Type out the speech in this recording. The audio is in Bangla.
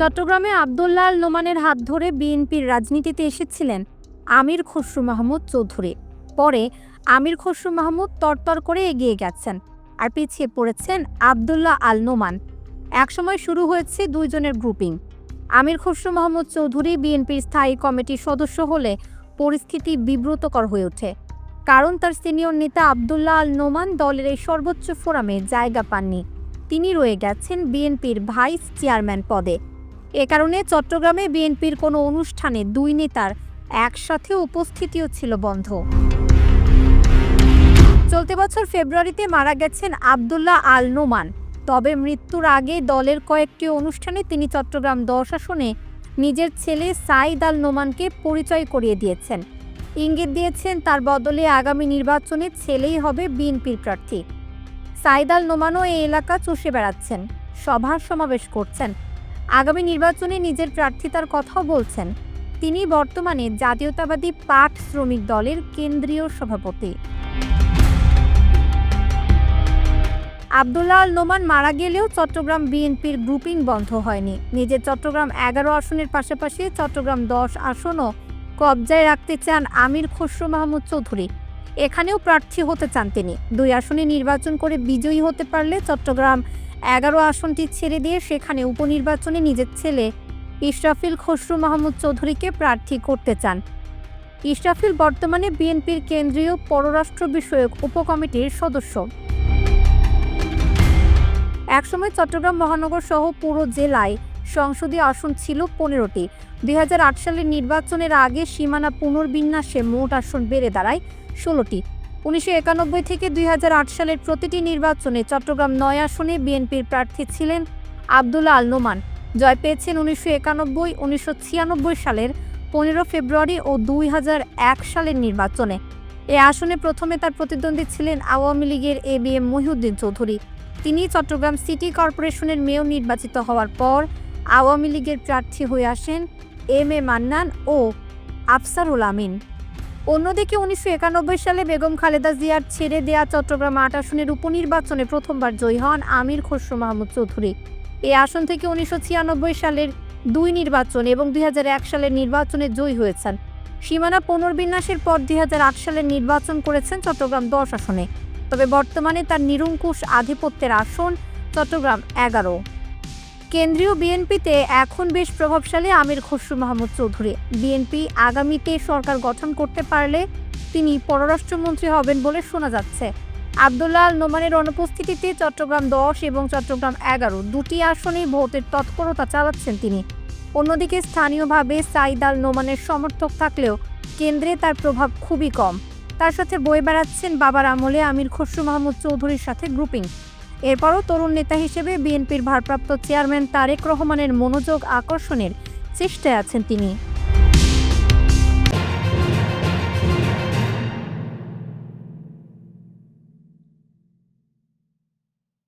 চট্টগ্রামে আবদুল্লাহ নোমানের হাত ধরে বিএনপির রাজনীতিতে এসেছিলেন আমির খসরু মাহমুদ চৌধুরী। পরে আমির খসরু মাহমুদ তরতর করে এগিয়ে গেছেন আর পিছিয়ে পড়েছেন আবদুল্লাহ আল নোমান। একসময় শুরু হয়েছে দুইজনের গ্রুপিং আমির খসরু মাহমুদ চৌধুরী বিএনপির স্থায়ী কমিটির সদস্য হলে পরিস্থিতি বিব্রতকর হয়ে ওঠে। কারণ তার সিনিয়র নেতা আবদুল্লাহ আল নোমান দলের এই সর্বোচ্চ ফোরামে জায়গা পাননি। তিনি রয়ে গেছেন বিএনপির ভাইস চেয়ারম্যান পদে। এ কারণে চট্টগ্রামে বিএনপির কোনো অনুষ্ঠানে দুই নেতার একসাথে উপস্থিতিও ছিল বন্ধ। চলতি বছর ফেব্রুয়ারিতে মারা গেছেন আবদুল্লাহ আল নোমান তবে মৃত্যুর আগে দলের কয়েকটি অনুষ্ঠানে তিনি চট্টগ্রাম দশ আসনে নিজের ছেলে সাইদ আল নোমানকে পরিচয় করিয়ে দিয়েছেন। ইঙ্গিত দিয়েছেন তার বদলে আগামী নির্বাচনে ছেলেই হবে বিএনপির প্রার্থী। সাইদ আল নোমানও এই এলাকা চষে বেড়াচ্ছেন, সভা সমাবেশ করছেন। আগামী নির্বাচনে নিজের প্রার্থিতার কথাও বলছেন। তিনি বর্তমানে জাতীয়তাবাদী পাট শ্রমিক দলের কেন্দ্রীয় সভাপতি। আবদুল্লাহ আল নোমান মারা গেলেও চট্টগ্রাম বিএনপির গ্রুপিং বন্ধ হয়নি। নিজের চট্টগ্রাম এগারো আসনের পাশাপাশি চট্টগ্রাম দশ আসনও কবজায় রাখতে চান আমির খসরু মাহমুদ চৌধুরী। এখানেও প্রার্থী হতে চান তিনি। দুই আসনে নির্বাচন করে বিজয়ী হতে পারলে চট্টগ্রাম এগারো আসনটি ছেড়ে দিয়ে সেখানে উপনির্বাচনে নিজের ছেলে ইশরাফিল খসরু মাহমুদ চৌধুরীকে প্রার্থী করতে চান। ইশরাফিল বর্তমানে বিএনপির কেন্দ্রীয় পররাষ্ট্র বিষয়ক উপকমিটির সদস্য। একসময় চট্টগ্রাম মহানগর সহ পুরো জেলায় সংসদীয় আসন ছিল পনেরোটি। দুই হাজার আট সালের নির্বাচনের আগে সীমানা পুনর্বিন্যাসে মোট আসন বেড়ে দাঁড়ায় ষোলোটি। উনিশশো একানব্বই থেকে দুই হাজার আট সালের প্রতিটি নির্বাচনে চট্টগ্রাম নয় আসনে বিএনপির প্রার্থী ছিলেন আবদুল্লা আল নোমান। জয় পেয়েছেন উনিশশো একানব্বই, উনিশশো সালের পনেরো ফেব্রুয়ারি ও দুই সালের নির্বাচনে। এ আসনে প্রথমে তার প্রতিদ্বন্দ্বী ছিলেন আওয়ামী লীগের A B M Mohiuddin Chowdhury. তিনি চট্টগ্রাম সিটি কর্পোরেশনের মেয়র নির্বাচিত হওয়ার পর আওয়ামী লীগের প্রার্থী হয়ে আসেন এম এ মান্নান ও আফসারুল আমিন। অন্যদিকে উনিশশো একানব্বই সালে বেগম খালেদা জিয়ার ছেড়ে দেয়া চট্টগ্রাম আট আসনের উপনির্বাচনে প্রথমবার জয়ী হন আমির খসরু মাহমুদ চৌধুরী। এই আসন থেকে উনিশশো ছিয়ানব্বই সালের দুই নির্বাচন এবং দুই হাজার এক সালের নির্বাচনে জয়ী হয়েছেন। সীমানা পুনর্বিন্যাসের পর দুই হাজার আট সালের নির্বাচন করেছেন চট্টগ্রাম দশ আসনে। তবে বর্তমানে তার নিরঙ্কুশ আধিপত্যের আসন চট্টগ্রাম এগারো। কেন্দ্রীয় বিএনপিতে এখন বেশ প্রভাবশালী আমির খসরু মাহমুদ চৌধুরী। বিএনপি আগামীতে সরকার গঠন করতে পারলে তিনি পররাষ্ট্রমন্ত্রী হবেন বলে শোনা যাচ্ছে। আবদুল্লাহ নোমানের অনুপস্থিতিতে চট্টগ্রাম দশ এবং চট্টগ্রাম এগারো দুটি আসনেই ভোটের তৎপরতা চালাচ্ছেন তিনি। অন্যদিকে স্থানীয়ভাবে সাইদ আল নোমানের সমর্থক থাকলেও কেন্দ্রে তার প্রভাব খুবই কম। তার সাথে বয়ে বেড়াচ্ছেন বাবার আমলে আমির খসরু মাহমুদ চৌধুরীর সাথে গ্রুপিং। এরপরও তরুণ নেতা হিসেবে বিএনপির ভারপ্রাপ্ত চেয়ারম্যান তারেক রহমানের মনোযোগ আকর্ষণের চেষ্টায় আছেন তিনি।